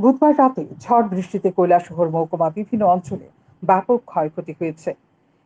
বুধবার রাতে ঝড় বৃষ্টিতে কৈলাসহর মহকুমা বিভিন্ন অঞ্চলে ব্যাপক ক্ষয়ক্ষতি হয়েছে।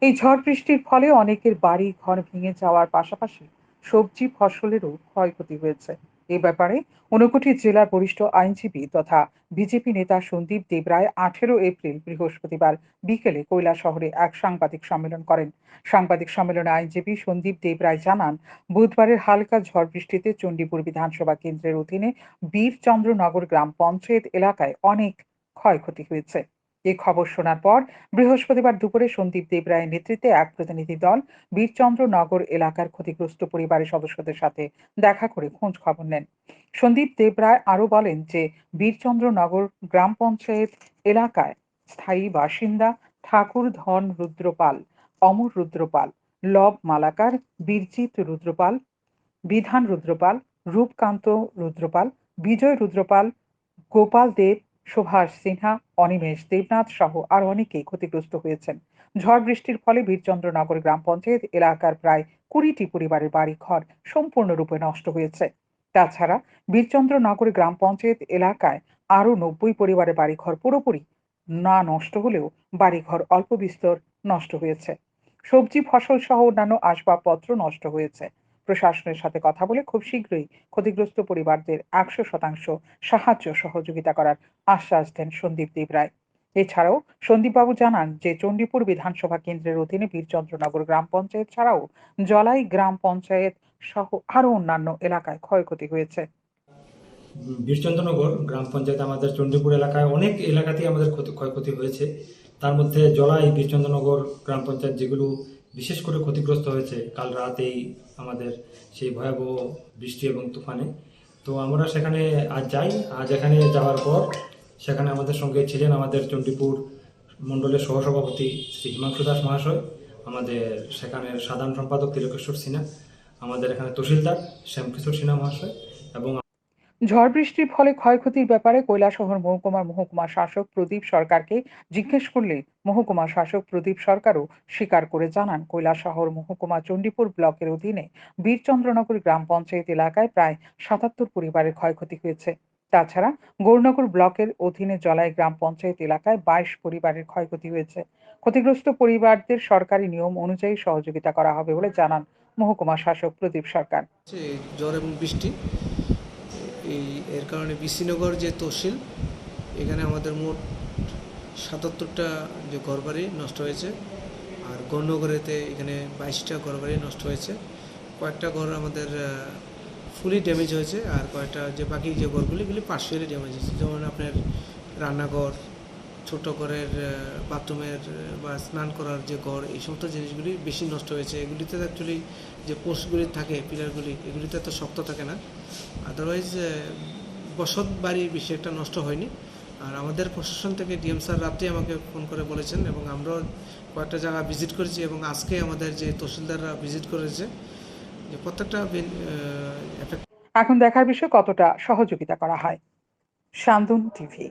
এই ঝড় বৃষ্টির ফলে অনেকের বাড়ি ঘর ভেঙে যাওয়ার পাশাপাশি সবজি ফসলেরও ক্ষয়ক্ষতি হয়েছে। এ ব্যাপারে ঊনকোটি জেলার বরিষ্ঠ আইনজীবী তথা বিজেপি নেতা সন্দীপ দেবরায় আঠেরো এপ্রিল বৃহস্পতিবার বিকেলে কৈলা শহরে এক সাংবাদিক সম্মেলন করেন। সাংবাদিক সম্মেলনে আইনজীবী সন্দীপ দেবরায় জানান, বুধবারের হালকা ঝড় বৃষ্টিতে চণ্ডীপুর বিধানসভা কেন্দ্রের অধীনে বীরচন্দ্রনগর গ্রাম পঞ্চায়েত এলাকায় অনেক ক্ষয়ক্ষতি হয়েছে। এই খবর শোনার পর বৃহস্পতিবার দুপুরে সন্দীপ দেবরায়ের নেতৃত্বে এক প্রতিনিধি দল বীরচন্দ্রনগর এলাকার ক্ষতিগ্রস্ত পরিবারের সদস্যদের সাথে দেখা করে খোঁজ খবর নেন। সন্দীপ দেবরায় আরও বলেন যে বীরচন্দ্রনগর গ্রাম পঞ্চায়েত এলাকায় স্থায়ী বাসিন্দা ঠাকুর ধন রুদ্রপাল, অমর রুদ্রপাল, লব মালাকার, বীরজিৎ রুদ্রপাল, বিধান রুদ্রপাল, রূপকান্ত রুদ্রপাল, বিজয় রুদ্রপাল, গোপাল দেব সুভাষ সিনহা, অনিমেষ দেবনাথ সহ আর অনেকেই ক্ষতিগ্রস্ত হয়েছেন। ঝড় বৃষ্টির ফলে বীরচন্দ্রনগর গ্রাম পঞ্চায়েত এলাকার প্রায় কুড়িটি পরিবারের বাড়ি ঘর সম্পূর্ণরূপে নষ্ট হয়েছে। তাছাড়া বীরচন্দ্রনগর গ্রাম পঞ্চায়েত এলাকায় আরও নব্বই পরিবারের বাড়িঘর পুরোপুরি না নষ্ট হলেও বাড়িঘর অল্প বিস্তর নষ্ট হয়েছে। সবজি, ফসল সহ অন্যান্য আসবাবপত্র নষ্ট হয়েছে। প্রশাসনের সাথে কথা বলে খুব শীঘ্রই ক্ষতিগ্রস্ত পরিবারদের একশো শতাংশ সাহায্য সহযোগিতা করার আশ্বাস দেন সন্দীপ দেব রায়। এছাড়াও সন্দীপবাবু জানান যে, চণ্ডীপুর বিধানসভা কেন্দ্রের অধীনে বীরচন্দ্রনগর গ্রাম পঞ্চায়েত ছাড়াও জলাই গ্রাম পঞ্চায়েত সহ আরও অন্যান্য এলাকায় ক্ষয়ক্ষতি হয়েছে। বীরচন্দ্রনগর গ্রাম পঞ্চায়েত আমাদের চণ্ডীপুর এলাকায় অনেক এলাকাতেই আমাদের ক্ষতি- ক্ষয়ক্ষতি হয়েছে। তার মধ্যে জলাই, বীরচন্দ্রনগর গ্রাম পঞ্চায়েত যেগুলো বিশেষ করে ক্ষতিগ্রস্ত হয়েছে কাল রাতেই আমাদের সেই ভয়াবহ বৃষ্টি এবং তুফানে। তো আমরা সেখানে আজ যাই। আজ এখানে যাওয়ার পর সেখানে আমাদের সঙ্গে ছিলেন আমাদের চণ্ডীপুর মণ্ডলের সহসভাপতি শ্রী হিমাংশু দাস মহাশয়, আমাদের সেখানের সাধারণ সম্পাদক তিলকেশ্বর সিনহা, আমাদের এখানে তহসিলদার শ্যামকিশোর সিনহা মহাশয় এবং ঝড় বৃষ্টির ফলে ক্ষয়ক্ষতির ব্যাপারে কৈলাসহর মহকুমার মহকুমা শাসক প্রদীপ সরকারকে জিজ্ঞেস করলে মহকুমা শাসক প্রদীপ সরকারও স্বীকার করে জানান, কৈলাসহর মহকুমা চণ্ডীপুর ব্লকের অধীনে বীরচন্দ্রনগর গ্রাম পঞ্চায়েত এলাকায় প্রায় সাতাত্তর পরিবারের ক্ষয়ক্ষতি হয়েছে। তাছাড়া গৌরনগর ব্লকের অধীনে জলাই গ্রাম পঞ্চায়েত এলাকায় বাইশ পরিবারের ক্ষয়ক্ষতি হয়েছে। ক্ষতিগ্রস্ত পরিবারদের সরকারি নিয়ম অনুযায়ী সহযোগিতা করা হবে বলে জানান মহকুমা শাসক প্রদীপ সরকার। ঝড় এবং বৃষ্টি এই, এর কারণে বিসিনগর যে তহসিল, এখানে আমাদের মোট সাতাত্তরটা যে ঘরবাড়ি নষ্ট হয়েছে, আর গণ্যগরেতে এখানে বাইশটা ঘরবাড়ি নষ্ট হয়েছে। কয়েকটা ঘর আমাদের ফুলি ড্যামেজ হয়েছে, আর কয়েকটা যে বাকি যে ঘরগুলি, এগুলি পার্সিয়ালি ড্যামেজ হয়েছে। যেমন আপনার রান্নাঘর ছোট ঘরের বাথরুমের বা স্নান করার যে ঘর, এই সমস্ত জিনিসগুলি বেশি নষ্ট হয়েছে। এগুলিতে অ্যাকচুয়ালি যে পোস্টগুলি থাকে, পিলারগুলি, এগুলিতে তো শক্ত থাকে না। আদারওয়াইজ বসত বাড়ি বেশি একটা নষ্ট হয়নি। আর আমাদের প্রশাসন থেকে ডিএম স্যার রাত্রে আমাকে ফোন করে বলেছেন এবং আমরাও কয়েকটা জায়গা ভিজিট করেছি এবং আজকে আমাদের যে তহসিলদাররা ভিজিট করেছে, যে প্রত্যেকটা এখন দেখার বিষয় কতটা সহযোগিতা করা হয়। শান্তন টিভি।